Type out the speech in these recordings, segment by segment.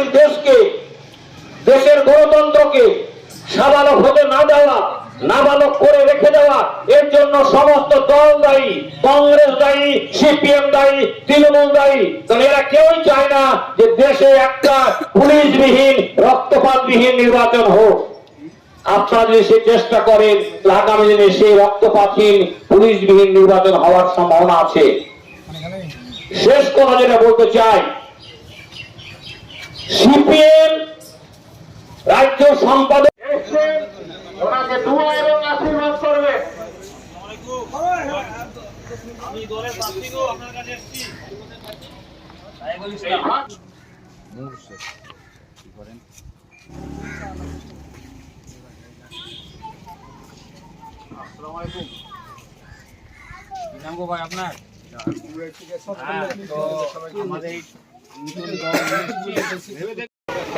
জাতির দেশকে, দেশের গণতন্ত্রকে সাবালক হতে না দেওয়া, নাবালক করে রেখে দেওয়া, এর জন্য সমস্ত দল দায়ী, কংগ্রেস দায়ী, সিপিএম দায়ী, তৃণমূল দায়ী। কারণ এরা কেউই চায় না যে দেশে একটা পুলিশবিহীন, রক্তপাতবিহীন নির্বাচন হোক। আপনারা যদি সে চেষ্টা করেন, তাহলে আগামী দিনে সেই রক্তপাতহীন, পুলিশবিহীন নির্বাচন হওয়ার সম্ভাবনা আছে। শেষ কথা যেটা বলতে চাই সিপিএম রাজ্য সম্পাদক এসছেন, ওনাকে দোয়া এবং আশীর্বাদ করবে। আমি দলের প্রার্থী গো আপনার কাছে এসেছি নাম গো ভাই আপনার? হ্যাঁ, তো আমাদের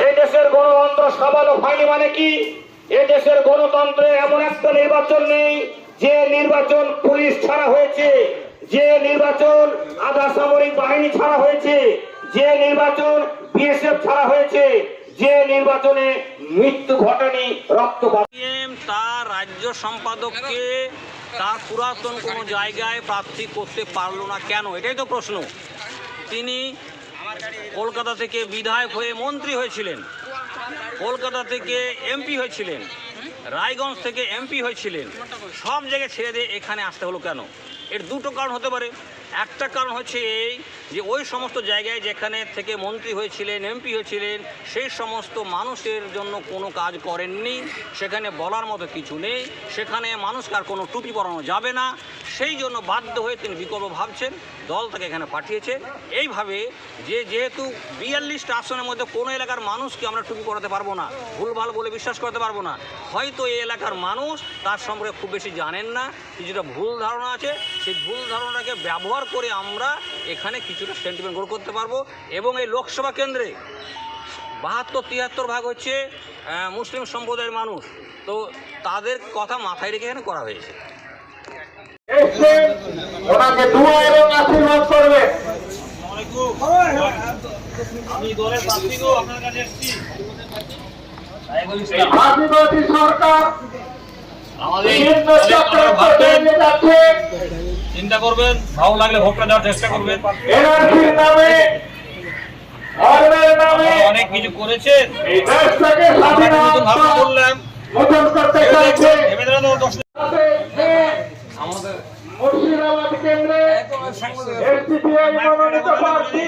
এই গণতন্ত্র সাবালক হয়নি মানে কি? এই গণতন্ত্রে এমন একটা নির্বাচন নেই, যে নির্বাচন পুলিশ ছাড়া হয়েছে, যে নির্বাচন সামরিক বাহিনী ছাড়া হয়েছে, যে নির্বাচন বিএসএফ ছাড়া হয়েছে, যে নির্বাচনে মৃত্যু ঘটেনি তার রাজ্য সম্পাদককে তার পুরাতন কোনো জায়গায় প্রার্থী করতে পারল না কেন? এটাই তো প্রশ্ন। তিনি কলকাতা থেকে বিধায়ক হয়ে মন্ত্রী হয়েছিলেন। কলকাতা থেকে এমপি হয়েছিলেন। রায়গঞ্জ থেকে এমপি হয়েছিলেন। সব জায়গায় ছেড়ে দিয়ে এখানে আসতে হলো কেন? এর দুটো কারণ হতে পারে। একটা কারণ হচ্ছে এই যে ওই সমস্ত জায়গায় যেখানে থেকে মন্ত্রী হয়েছিলেন, এমপি হয়েছিলেন, সেই সমস্ত মানুষের জন্য কোনো কাজ করেননি, সেখানে বলার মতো কিছু নেই, সেখানে মানুষকে আর কোনো টুপি পরানো যাবে না। সেই জন্য বাধ্য হয়ে তিনি বিকল্প ভাবছেন, দল তাকে এখানে পাঠিয়েছে। এইভাবে যে যেহেতু বিয়াল্লিশটা আসনের মধ্যে কোনো এলাকার মানুষকে আমরা টুপি পরাতে পারব না, ভুলভাল বলে বিশ্বাস করতে পারব না, হয়তো এই এলাকার মানুষ তার সম্পর্কে খুব বেশি জানেন না, কিছুটা ভুল ধারণা আছে সেই ভুল ধারণাকে ব্যবহার করে আমরা এখানে কিছুটা সেন্টিমেন্ট গ্রো করতে পারব। এবং এই লোকসভা কেন্দ্রে বাহাত্তর তিয়াত্তর ভাগ হচ্ছে মুসলিম সম্প্রদায়ের মানুষ। তো তাদের কথা মাথায় রেখে এখানে করা হয়েছে। এসছেন, ওনাকে দোয়া এবং আশীর্বাদ করবে। আমি দলের প্রার্থী গো আপনার কাছে এসেছি। সরকার আমাদের চিন্তা করবেন ভালো লাগলে ভোটটা দেওয়ার চেষ্টা করবেন। অনেক কিছু করেছেন। আমাদের মুর্শিদাবাদ কেন্দ্রে মনোনীত প্রার্থী